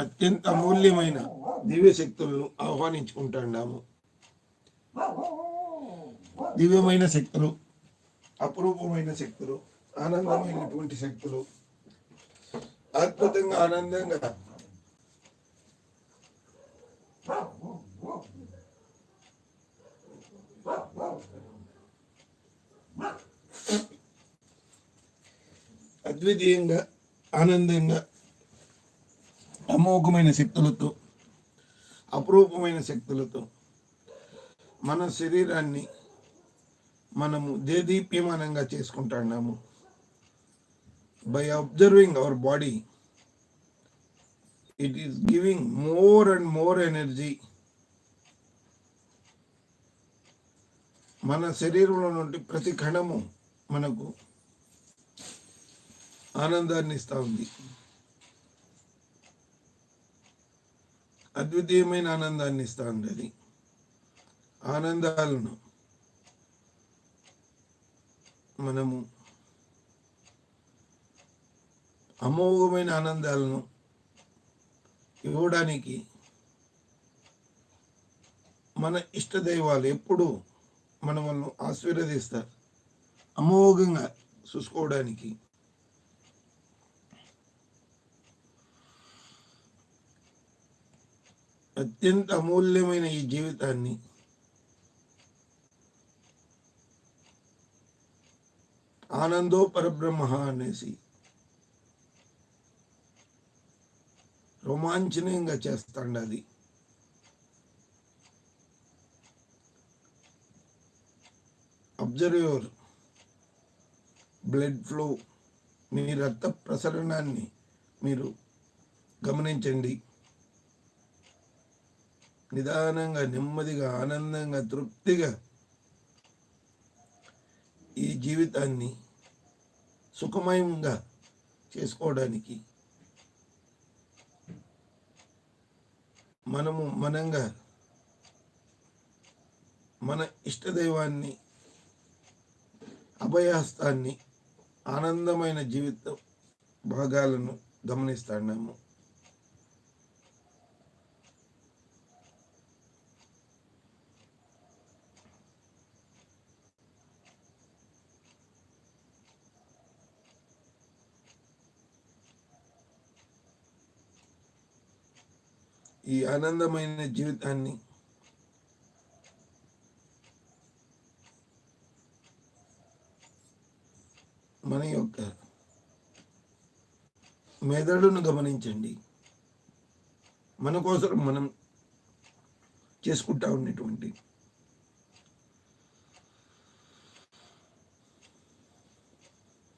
అత్యంత అమూల్యమైన దివ్య శక్తులను ఆహ్వానించుకుంటున్నాము దివ్యమైన శక్తులు అపురూపమైన శక్తులు ఆనందమైనటువంటి శక్తులు అద్భుతంగా ఆనందంగా అద్వితీయంగా ఆనందంగా అమోఘమైన శక్తులతో అపురూపమైన శక్తులతో మన శరీరాన్ని మనము దేదీప్యమానంగా చేసుకుంటున్నాము. By observing our body it is giving more and more energy మన శరీరంలో నుండి ప్రతి కణము మనకు ఆనందాన్ని ఇస్తూ ఉంది. అద్వితీయమైన ఆనందాన్ని ఇస్తూ ఉంది అది ఆనందాలను మనము అమోఘమైన ఆనందాలను ఇవ్వడానికి మన ఇష్ట దైవాలు ఎప్పుడూ మనల్ని ఆశీర్వదిస్తారు. అమోఘంగా చూసుకోవడానికి అత్యంత అమూల్యమైన ఈ జీవితాన్ని ఆనందో పరబ్రహ్మ అనేసి రోమాంచనీయంగా చేస్తాండి అది. అబ్జర్వ్ యువర్ బ్లడ్ ఫ్లో మీ రక్త ప్రసరణాన్ని మీరు గమనించండి. నిదానంగా నెమ్మదిగా ఆనందంగా తృప్తిగా ఈ జీవితాన్ని సుఖమయంగా చేసుకోవడానికి మనము మనంగా మన ఇష్టదైవాన్ని అభయహస్తాన్ని ఆనందమైన జీవిత భాగాలను గమనిస్తున్నాము ఈ ఆనందమైన జీవితాన్ని మన యొక్క మెదడును గమనించండి. మన కోసం మనం చేసుకుంటా ఉన్నటువంటి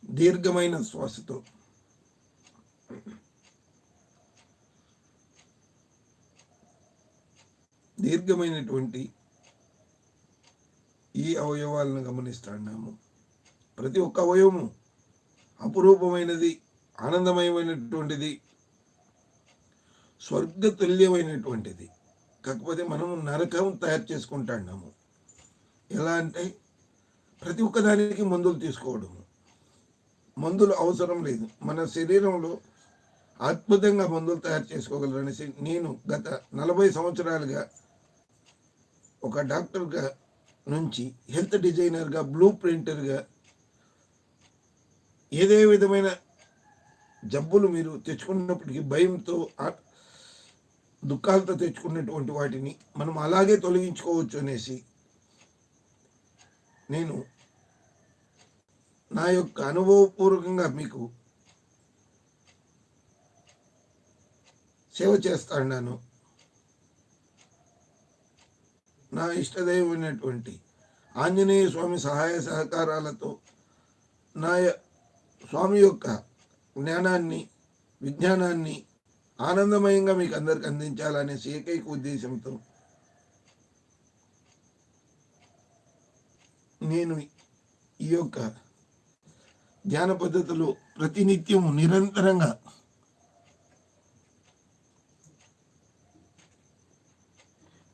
దీర్ఘమైన శ్వాసతో దీర్ఘమైనటువంటి ఈ అవయవాలను గమనిస్తున్నాము ప్రతి ఒక్క అవయవము అపురూపమైనది ఆనందమయమైనటువంటిది స్వర్గతుల్యమైనటువంటిది. కాకపోతే మనము నరకం తయారు చేసుకుంటున్నాము ఎలా అంటే ప్రతి ఒక్కదానికి మందులు తీసుకోవడము. మందులు అవసరం లేదు. మన శరీరంలో అద్భుతంగా మందులు తయారు చేసుకోగలరనేసి నేను గత నలభై సంవత్సరాలుగా ఒక డాక్టర్గా నుంచి హెల్త్ డిజైనర్గా బ్లూ ప్రింటర్గా ఏదే విధమైన జబ్బులు మీరు తెచ్చుకున్నప్పటికీ భయంతో దుఃఖాలతో తెచ్చుకున్నటువంటి వాటిని మనం అలాగే తొలగించుకోవచ్చు అనేసి నేను నా యొక్క అనుభవపూర్వకంగా మీకు సేవ చేస్తాను నా ఇష్టదైవమైనటువంటి ఆంజనేయ స్వామి సహాయ సహకారాలతో నా య- స్వామి యొక్క జ్ఞానాన్ని విజ్ఞానాన్ని ఆనందమయంగా మీకు అందరికి అందించాలనే ఏకైక ఉద్దేశంతో నేను ఈ యొక్క ధ్యాన పద్ధతులు ప్రతినిత్యం నిరంతరంగా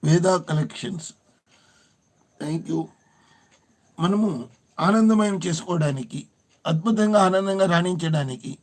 వేద కలెక్షన్స్. థ్యాంక్ యూ మనము ఆనందమయం చేసుకోవడానికి అద్భుతంగా ఆనందంగా రాణించడానికి